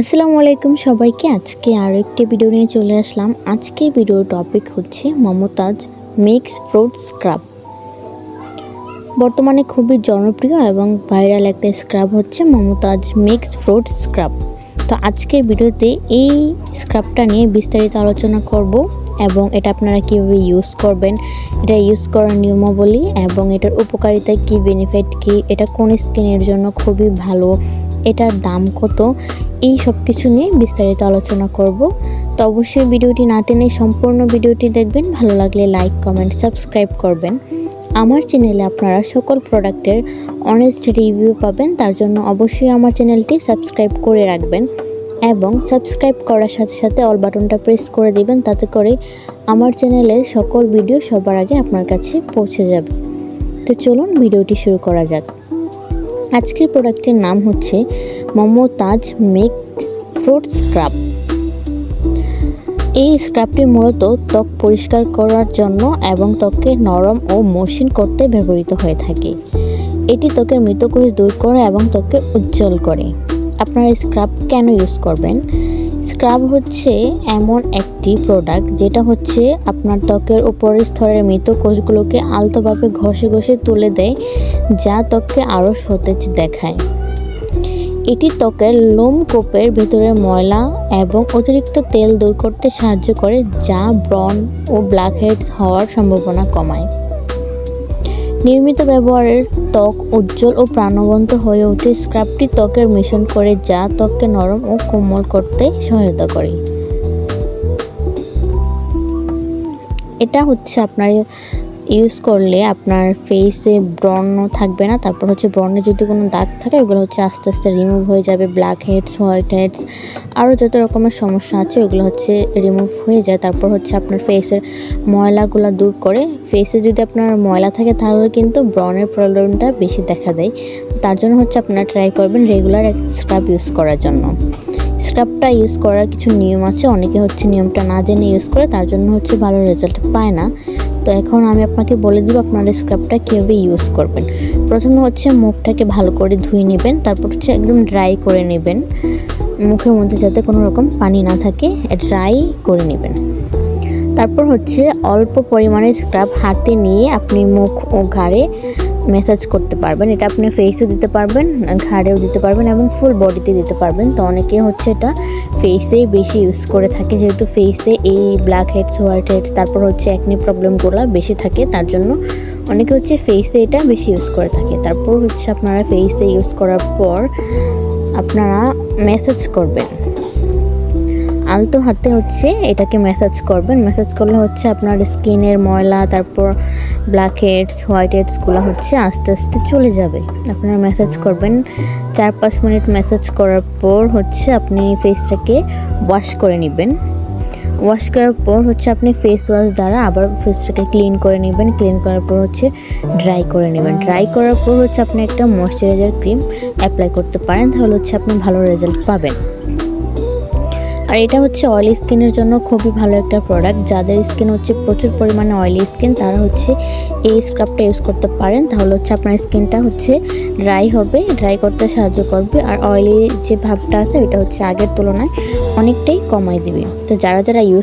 আসসালামু আলাইকুম সবাইকে। আজকে আরও একটি ভিডিও নিয়ে চলে আসলাম। আজকের ভিডিওর টপিক হচ্ছে মমতাজ মিক্স ফ্রুট স্ক্রাব বর্তমানে খুবই জনপ্রিয় এবং ভাইরাল একটা স্ক্রাব হচ্ছে মমতাজ মিক্স ফ্রুট স্ক্রাব তো আজকের ভিডিওতে এই স্ক্রাবটা নিয়ে বিস্তারিত আলোচনা করব এবং এটা আপনারা কীভাবে ইউজ করবেন, এটা ইউজ করার নিয়মাবলী এবং এটার উপকারিতা কী বেনিফিট কী, এটা কোন স্কিনের জন্য খুবই ভালো, এটার দাম কত এই সব কিছু নিয়ে বিস্তারিত আলোচনা করব। তো অবশ্যই ভিডিওটি না টেনে সম্পূর্ণ ভিডিওটি দেখবেন, ভালো লাগলে লাইক, কমেন্ট, সাবস্ক্রাইব করবেন। আমার চ্যানেলে আপনারা সকল প্রোডাক্টের অনেস্ট রিভিউ পাবেন, তার জন্য অবশ্যই আমার চ্যানেলটি সাবস্ক্রাইব করে রাখবেন এবং সাবস্ক্রাইব করার সাথে সাথে অল বাটনটা প্রেস করে দিবেন, তাতে করে আমার চ্যানেলের সকল ভিডিও সবার আগে আপনার কাছে পৌঁছে যাবে। তো চলুন ভিডিওটি শুরু করা যাক। আজকের প্রোডাক্টের নাম হচ্ছে মোমো, তাজ, মিক্স ফ্রুট স্ক্রাব। এই স্ক্রাবটি মূলত ত্বক পরিষ্কার করার জন্য এবং ত্বককে নরম ও মসৃণ করতে ব্যবহৃত হয়ে থাকে। এটি ত্বকের মৃতকোষ দূর করে এবং ত্বককে উজ্জ্বল করে। আপনারা স্ক্রাব কেন ইউজ করবেন? স্ক্রাব হচ্ছে এমন একটি প্রোডাক্ট যেটা হচ্ছে আপনার ত্বকের উপরের স্তরের মৃত কোষগুলোকে আলতোভাবে ঘষে ঘষে তুলে দেয়, যা ত্বককে আরও সতেজ দেখায়। এটি ত্বকের লোমকূপের ভেতরের ময়লা এবং অতিরিক্ত তেল দূর করতে সাহায্য করে, যা ব্রন ও ব্ল্যাকহেডস হওয়ার সম্ভাবনা কমায়। নিয়মিত ব্যবহারের ত্বক উজ্জ্বল ও প্রাণবন্ত হয়ে ওঠে। স্ক্রাবটি ত্বকের মিশন করে, যা ত্বককে নরম ও কোমল করতে সহায়তা করে। এটা হচ্ছে আপনার ইউজ করলে আপনার ফেসে ব্রণ থাকবে না। তারপর হচ্ছে ব্রণে যদি কোনো দাগ থাকে, ওগুলো হচ্ছে আস্তে আস্তে রিমুভ হয়ে যাবে। ব্ল্যাক হেডস হোয়াইট হেডস আরও যত রকমের সমস্যা আছে, ওগুলো হচ্ছে রিমুভ হয়ে যায়। তারপর হচ্ছে আপনার ফেসের ময়লাগুলো দূর করে ফেসে যদি আপনার ময়লা থাকে, তাহলে কিন্তু ব্রণের প্রবলেমটা বেশি দেখা দেয়। তার জন্য হচ্ছে আপনারা ট্রাই করবেন রেগুলার এক স্ক্রাব ইউজ করার জন্য। স্ক্রাবটা ইউজ করার কিছু নিয়ম আছে। অনেকে হচ্ছে নিয়মটা না জেনে ইউজ করে, তার জন্য হচ্ছে ভালো রেজাল্ট পায় না। তো এখন আমি আপনাকে বলে দিব আপনার স্ক্রাবটা কীভাবে ইউজ করবেন। প্রথমে হচ্ছে মুখটাকে ভালো করে ধুয়ে নেবেন, তারপর হচ্ছে একদম ড্রাই করে নেবেন। মুখের মধ্যে যাতে কোনো রকম পানি না থাকে ড্রাই করে নেবেন। তারপর হচ্ছে অল্প পরিমাণে স্ক্রাব হাতে নিয়ে আপনি মুখ ও ঘাড়ে ম্যাসাজ করতে পারবেন। এটা আপনি ফেসও দিতে পারবেন, ঘাড়েও দিতে পারবেন এবং ফুল বডিতে দিতে পারবেন। তো অনেকে হচ্ছে এটা ফেসেই বেশি ইউজ করে থাকে। যেহেতু ফেসে এই ব্ল্যাক হেডস হোয়াইট হেডস তারপর হচ্ছে একনি প্রবলেমগুলো বেশি থাকে, তার জন্য অনেকে হচ্ছে ফেসে এটা বেশি ইউজ করে থাকে। তারপর হচ্ছে আপনারা ফেসে ইউজ করার পর আপনারা মেসেজ করবেন। আলতো হাতে হচ্ছে এটাকে ম্যাসাজ করবেন। ম্যাসাজ করলে হচ্ছে আপনার স্কিনের ময়লা, তারপর ব্ল্যাক হেডস হোয়াইট হেডসগুলো হচ্ছে আস্তে আস্তে চলে যাবে। আপনারা ম্যাসাজ করবেন। চার পাঁচ মিনিট ম্যাসাজ করার পর হচ্ছে আপনি ফেসটাকে ওয়াশ করে নেবেন। ওয়াশ করার পর হচ্ছে আপনি ফেস ওয়াশ দ্বারা আবার ফেসটাকে ক্লিন করে নেবেন। ক্লিন করার পর হচ্ছে ড্রাই করে নেবেন। ড্রাই করার পর হচ্ছে আপনি একটা ময়শ্চারাইজার ক্রিম অ্যাপ্লাই করতে পারেন। তাহলে হচ্ছে আপনি ভালো রেজাল্ট পাবেন। আর এটা হচ্ছে অয়েলি স্কিনের জন্য খুবই ভালো একটা প্রোডাক্ট যাদের স্কিন হচ্ছে প্রচুর পরিমাণে অয়েলি স্কিন তারা হচ্ছে এই স্ক্রাবটা ইউজ করতে পারেন। তাহলে হচ্ছে আপনার স্কিনটা হচ্ছে ড্রাই হবে ড্রাই করতে সাহায্য করবে। আর অয়েলি যে ভাবটা আছে, ওইটা হচ্ছে আগের তুলনায় অনেকটাই কমাই দিবে। তো যারা যারা ইউজ